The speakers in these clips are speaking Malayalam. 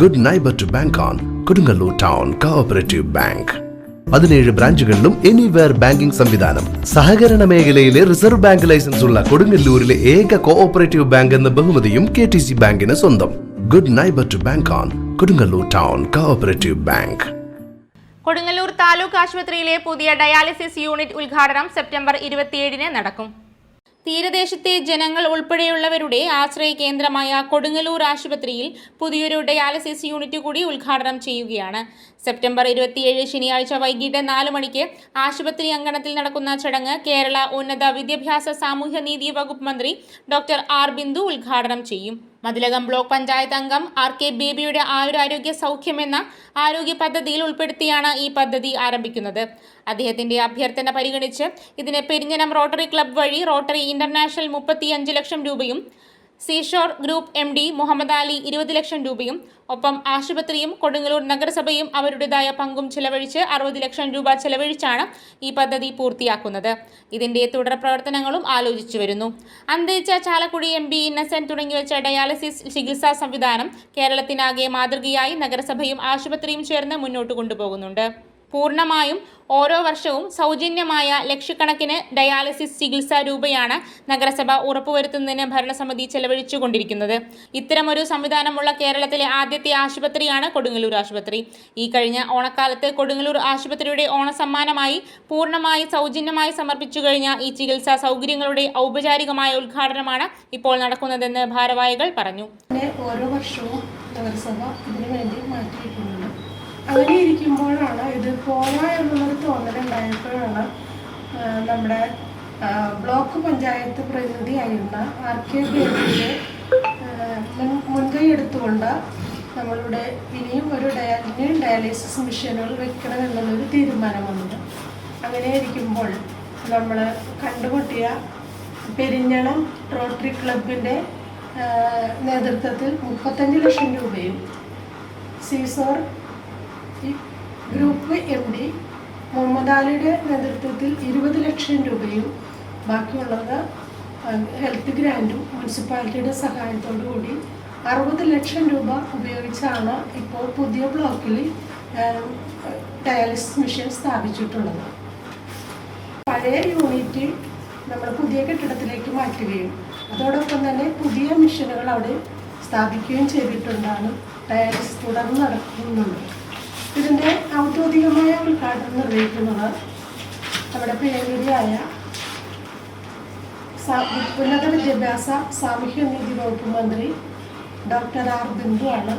Good neighbour to bank on Kodungallur town cooperative bank പതിനേഴ് ബ്രാഞ്ചുകളിലും എനിവെയർ ബാങ്കിംഗ് സംവിധാനം. സഹകരണ മേഖലയിലെ റിസർവ് ബാങ്ക് ലൈസൻസ് ഉള്ള കൊടുങ്ങല്ലൂരിലെ ഏക കോഓപ്പറേറ്റീവ് ബാങ്ക് എന്ന ബഹുമതിയും കെ ടി സി ബാങ്കിന് സ്വന്തം. Good neighbour to bank on Kodungallur town cooperative bank Kodungallur taluk ആശുപത്രിയിലെ പുതിയ ഡയാലിസിസ് യൂണിറ്റ് ഉദ്ഘാടനം സെപ്റ്റംബർ ഇരുപത്തിയേഴിന് നടക്കും. തീരദേശത്തെ ജനങ്ങൾ ഉൾപ്പെടെയുള്ളവരുടെ ആശ്രയ കേന്ദ്രമായ കൊടുങ്ങല്ലൂർ ആശുപത്രിയിൽ പുതിയൊരു ഡയാലിസിസ് യൂണിറ്റ് കൂടി ഉദ്ഘാടനം ചെയ്യുകയാണ്. സെപ്റ്റംബർ ഇരുപത്തിയേഴ് ശനിയാഴ്ച വൈകിട്ട് നാല് മണിക്ക് ആശുപത്രി അങ്കണത്തിൽ നടക്കുന്ന ചടങ്ങ് കേരള ഉന്നത വിദ്യാഭ്യാസ സാമൂഹ്യനീതി വകുപ്പ് മന്ത്രി ഡോക്ടർ ആർ ബിന്ദു ഉദ്ഘാടനം ചെയ്യും. മതിലകം ബ്ലോക്ക് പഞ്ചായത്ത് അംഗം ആർ കെ ബേബിയുടെ ആയുരാരോഗ്യ സൗഖ്യം എന്ന ആരോഗ്യ പദ്ധതിയിൽ ഉൾപ്പെടുത്തിയാണ് ഈ പദ്ധതി ആരംഭിക്കുന്നത്. അദ്ദേഹത്തിന്റെ അഭ്യർത്ഥന പരിഗണിച്ച് ഇതിന് പെരിഞ്ഞനം റോട്ടറി ക്ലബ് വഴി റോട്ടറി ഇന്റർനാഷണൽ മുപ്പത്തിയഞ്ച് ലക്ഷം രൂപയും seashore group M D Muhammad Ali ഇരുപത് ലക്ഷം രൂപയും ഒപ്പം ആശുപത്രിയും കൊടുങ്ങല്ലൂർ നഗരസഭയും അവരുടേതായ പങ്കും ചെലവഴിച്ച് അറുപത് ലക്ഷം രൂപ ചെലവഴിച്ചാണ് ഈ പദ്ധതി പൂർത്തിയാക്കുന്നത്. ഇതിന്റെ തുടർ പ്രവർത്തനങ്ങളും ആലോചിച്ചു വരുന്നു. അന്തരിച്ച ചാലക്കുടി എം ബി ഇന്നസെന്റ് തുടങ്ങിവെച്ച ഡയാലിസിസ് ചികിത്സാ സംവിധാനം കേരളത്തിനാകെ മാതൃകയായി നഗരസഭയും ആശുപത്രിയും ചേർന്ന് മുന്നോട്ട് കൊണ്ടുപോകുന്നുണ്ട്. പൂർണമായും ഓരോ വർഷവും സൗജന്യമായ ലക്ഷക്കണക്കിന് ഡയാലിസിസ് ചികിത്സാ രൂപയാണ് നഗരസഭ ഉറപ്പുവരുത്തുന്നതിന് ഭരണസമിതി ചെലവഴിച്ചുകൊണ്ടിരിക്കുന്നത്. ഇത്തരമൊരു സംവിധാനമുള്ള കേരളത്തിലെ ആദ്യത്തെ ആശുപത്രിയാണ് കൊടുങ്ങല്ലൂർ ആശുപത്രി. ഈ കഴിഞ്ഞ ഓണക്കാലത്ത് കൊടുങ്ങല്ലൂർ ആശുപത്രിയുടെ ഓണസമ്മാനമായി പൂർണമായി സൗജന്യമായി സമർപ്പിച്ചു കഴിഞ്ഞ ഈ ചികിത്സാ സൗകര്യങ്ങളുടെ ഔപചാരികമായ ഉദ്ഘാടനമാണ് ഇപ്പോൾ നടക്കുന്നതെന്ന് ഭാരവാഹികൾ പറഞ്ഞു. ഓരോ വർഷവും നഗരസഭ ഇതിനു വേണ്ടി അങ്ങനെ ഇരിക്കുമ്പോഴാണ് ഇത് പോരാ എന്നുള്ളൊരു തോന്നലുണ്ടായപ്പോഴാണ് നമ്മുടെ ബ്ലോക്ക് പഞ്ചായത്ത് പ്രതിനിധിയായിരുന്ന ആർ കെ ബേബിയെ മുൻകൈ എടുത്തുകൊണ്ട് നമ്മളുടെ ഇനിയും ഒരു ഡയ ഇനിയും ഡയാലിസിസ് മെഷീനുകൾ വെക്കണമെന്നുള്ളൊരു തീരുമാനം വന്നത് അങ്ങനെ ഇരിക്കുമ്പോൾ നമ്മൾ കണ്ടുമുട്ടിയ പെരിഞ്ഞണം റോട്ടറി ക്ലബിന്റെ നേതൃത്വത്തിൽ മുപ്പത്തഞ്ച് ലക്ഷം രൂപയും seashore group M D Muhammad അലിയുടെ നേതൃത്വത്തിൽ ഇരുപത് ലക്ഷം രൂപയും ബാക്കിയുള്ളത് ഹെൽത്ത് ഗ്രാന്റും മുനിസിപ്പാലിറ്റിയുടെ സഹായത്തോടു കൂടി അറുപത് ലക്ഷം രൂപ ഉപയോഗിച്ചാണ് ഇപ്പോൾ പുതിയ ബ്ലോക്കിൽ ഡയാലിസിസ് മെഷീൻ സ്ഥാപിച്ചിട്ടുള്ളത്. പഴയ യൂണിറ്റ് നമ്മൾ പുതിയ കെട്ടിടത്തിലേക്ക് മാറ്റുകയും അതോടൊപ്പം തന്നെ പുതിയ മെഷീനുകൾ അവിടെ സ്ഥാപിക്കുകയും ചെയ്തിട്ടുണ്ടാണ് ഡയാലിസിസ് തുടർന്ന് നടക്കുന്നുണ്ട്. ഔദ്യോഗികമായ ഉദ്ഘാടനം നിർവഹിക്കുന്നത് നമ്മുടെ പ്രിയങ്കരിയായ ഉന്നത വിദ്യാഭ്യാസ സാമൂഹ്യ നീതി വകുപ്പ് മന്ത്രി ഡോക്ടർ ആർ ബിന്ദു ആണ്.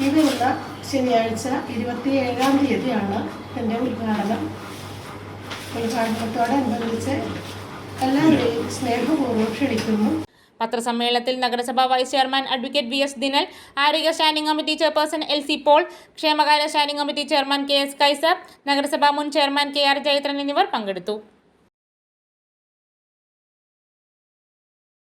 വരുന്ന ശനിയാഴ്ച ഇരുപത്തിയേഴാം തീയതിയാണ് എന്റെ ഉദ്ഘാടനം. ഉദ്ഘാടനത്തോടനുബന്ധിച്ച് എല്ലാവരെയും സ്നേഹപൂർവം ക്ഷണിക്കുന്നു. പത്രസമ്മേളനത്തിൽ നഗരസഭാ vice chairman advocate V S Dinal ആരോഗ്യ standing committee chairperson L C Paul ക്ഷേമകാര്യ standing committee chairman K S Kaiser നഗരസഭാ മുൻ ചെയർമാൻ കെ ആർ ജയത്രൻ എന്നിവർ പങ്കെടുത്തു.